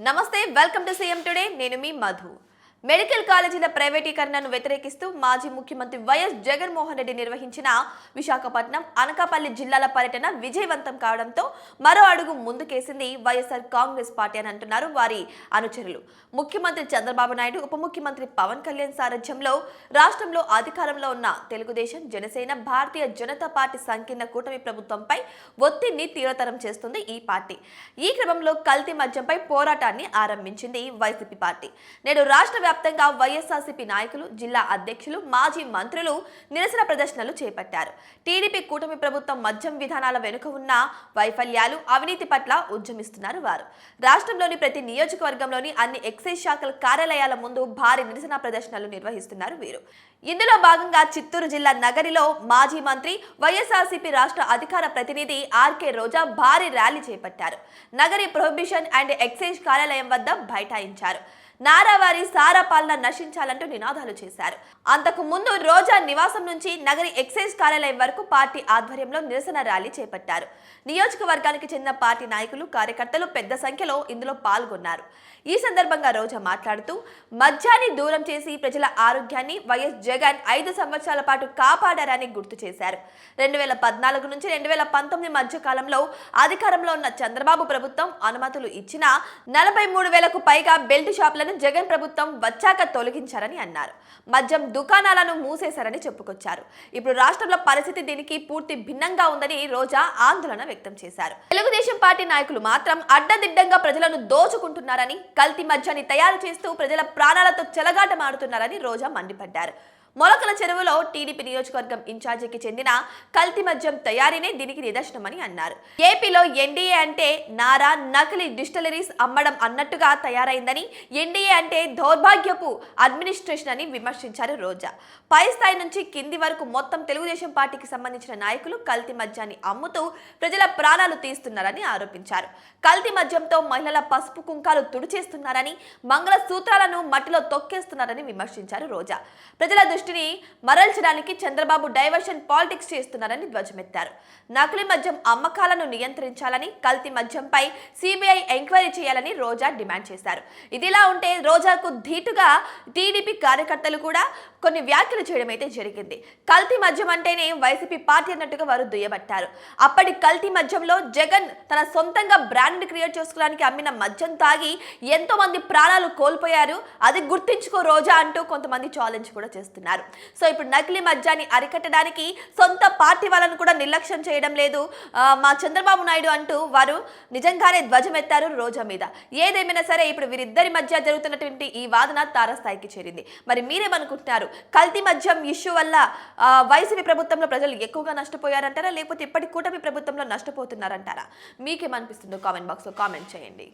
నమస్తే welcome to CM today. నేను మీ Madhu. Medical కాలేజీల ప్రైవేటీకరణను వ్యతిరేకిస్తూ మాజీ ముఖ్యమంత్రి వైఎస్ జగన్మోహన్ రెడ్డి నిర్వహించిన విశాఖపట్నం అనకాపల్లి జిల్లాల పర్యటన విజయవంతం కావడంతో మరో అడుగు ముందుకేసింది వైఎస్ఆర్ కాంగ్రెస్ పార్టీ అని అంటున్నారు వారి అనుచరులు. ముఖ్యమంత్రి చంద్రబాబు నాయుడు ఉప ముఖ్యమంత్రి పవన్ కళ్యాణ్ సారథ్యంలో రాష్ట్రంలో అధికారంలో ఉన్న తెలుగుదేశం జనసేన భారతీయ జనతా పార్టీ సంకీర్ణ కూటమి ప్రభుత్వంపై ఒత్తిడిని తీవ్రతరం చేస్తుంది ఈ పార్టీ. ఈ క్రమంలో కల్తీ మద్యంపై పోరాటాన్ని ఆరంభించింది వైసీపీ పార్టీ. నేడు రాష్ట్ర వ్యాప్తంగా వైఎస్ఆర్సీపీ నాయకులు జిల్లా అధ్యక్షులు మాజీ మంత్రులు నిరసన ప్రదర్శనలు చేపట్టారు. టీడీపీ కూటమి ప్రభుత్వం మద్యం విధానాల వెనుక ఉన్న వైఫల్యాలు అవినీతి పట్ల ఉద్యమిస్తున్నారు వారు. రాష్ట్రంలోని ప్రతి నియోజకవర్గంలోని అన్ని ఎక్సైజ్ శాఖల కార్యాలయాల ముందు భారీ నిరసన ప్రదర్శనలు నిర్వహిస్తున్నారు వీరు. ఇందులో భాగంగా చిత్తూరు జిల్లా నగరిలో మాజీ మంత్రి వైఎస్ఆర్సీపీ రాష్ట్ర అధికార ప్రతినిధి ఆర్కే రోజా భారీ ర్యాలీ చేపట్టారు. నగరి ప్రొహిబిషన్ అండ్ ఎక్సైజ్ కార్యాలయం వద్ద బైఠాయించారు. నారావారి సారా పాలన నశించాలంటూ నినాదాలు చేశారు. అంతకు ముందు రోజా నివాసం నుంచి నగరి ఎక్సైజ్ కార్యాలయం వరకు పార్టీ ఆధ్వర్యంలో నిరసన ర్యాలీ చేపట్టారు. నియోజకవర్గానికి చెందిన పార్టీ నాయకులు కార్యకర్తలు పెద్ద సంఖ్యలో ఇందులో పాల్గొన్నారు. ఈ సందర్భంగా రోజా మాట్లాడుతూ మద్యాన్ని దూరం చేసి ప్రజల ఆరోగ్యాన్ని వైఎస్ జగన్ ఐదు సంవత్సరాల పాటు కాపాడారని గుర్తు చేశారు. రెండు వేల పద్నాలుగు నుంచి రెండు వేల పంతొమ్మిది మధ్య కాలంలో అధికారంలో ఉన్న చంద్రబాబు ప్రభుత్వం అనుమతులు ఇచ్చినా నలభై మూడు వేలకు పైగా బెల్ట్ షాపులను జగన్ ప్రభుత్వం వచ్చాక తొలగించారని అన్నారు. మద్యం దుకాణాలను మూసేశారని చెప్పుకొచ్చారు. ఇప్పుడు రాష్ట్రంలో పరిస్థితి దీనికి పూర్తి భిన్నంగా ఉందని రోజా ఆందోళన వ్యక్తం చేశారు. తెలుగుదేశం పార్టీ నాయకులు మాత్రం అడ్డదిడ్డంగా ప్రజలను దోచుకుంటున్నారని కల్తీ మద్యాన్ని తయారు చేస్తూ ప్రజల ప్రాణాలతో చెలగాటమాడుతున్నారని రోజా మండిపడ్డారు. మొలకల చెరువులో టీడీపీ నియోజకవర్గం ఇన్ఛార్జికి చెందిన కల్తీ మద్యం తయారీనే దీనికి నిదర్శనమని అన్నారు. ఏపీలో ఎన్డీఏ అంటే నారా నకిలీ డిస్టిలరీస్ అమ్మడం అన్నట్టుగా తయారైందని ఎన్డీఏ అంటే దౌర్భాగ్యపు అడ్మినిస్ట్రేషన్ అని విమర్శించారు రోజా. పై స్థాయి నుంచి కింది వరకు మొత్తం తెలుగుదేశం పార్టీకి సంబంధించిన నాయకులు కల్తీ మద్యాన్ని అమ్ముతూ ప్రజల ప్రాణాలు తీస్తున్నారని ఆరోపించారు. కల్తీ మద్యంతో మహిళల పసుపు కుంకాలు తుడిచేస్తున్నారని మంగళ సూత్రాలను మట్టిలో తొక్కేస్తున్నారని విమర్శించారు రోజా. ప్రజల దృష్టిని మరల్చడానికి చంద్రబాబు డైవర్షన్ పాలిటిక్స్ చేస్తున్నారని ధ్వజమెత్తారు. నకిలీ మద్యం అమ్మకాలను నియంత్రించాలని కల్తీ మద్యంపై సిబిఐ ఎంక్వైరీ చేయాలని రోజా డిమాండ్ చేశారు. ఇదిలా ఉంటే రోజాకు ధీటుగా టీడీపీ కార్యకర్తలు కూడా కొన్ని వ్యాఖ్యలు చేయడం అయితే జరిగింది. కల్తీ మద్యం అంటేనే వైసీపీ పార్టీ అన్నట్టుగా వారు దుయ్యబట్టారు. అప్పటి కల్తీ మద్యంలో జగన్ తన సొంతంగా బ్రాండ్ క్రియేట్ చేసుకోవడానికి అమ్మిన మద్యం తాగి ఎంతో మంది ప్రాణాలు కోల్పోయారు. అది గుర్తించుకో రోజా అంటూ కొంతమంది ఛాలెంజ్ కూడా చేస్తున్నారు. సో ఇప్పుడు నకిలీ మద్యాన్ని అరికట్టడానికి సొంత పార్టీ వాళ్ళను కూడా నిర్లక్ష్యం చేయడం లేదు. మా చంద్రబాబు నాయుడు అంటూ వారు నిజంగానే ధ్వజమెత్తారు రోజా మీద. ఏదేమైనా సరే ఇప్పుడు వీరిద్దరి మధ్య జరుగుతున్నటువంటి ఈ వాదన తారస్థాయికి చేరింది. మరి మీరేమనుకుంటున్నారు? కల్తీ మద్యం ఇష్యూ వల్ల వైసీపీ ప్రభుత్వంలో ప్రజలు ఎక్కువగా నష్టపోయారంటారా? లేకపోతే ఇప్పటి కూటమి ప్రభుత్వంలో నష్టపోతున్నారంటారా? మీకేమనిపిస్తుందో కామెంట్ బాక్స్లో కామెంట్ చేయండి.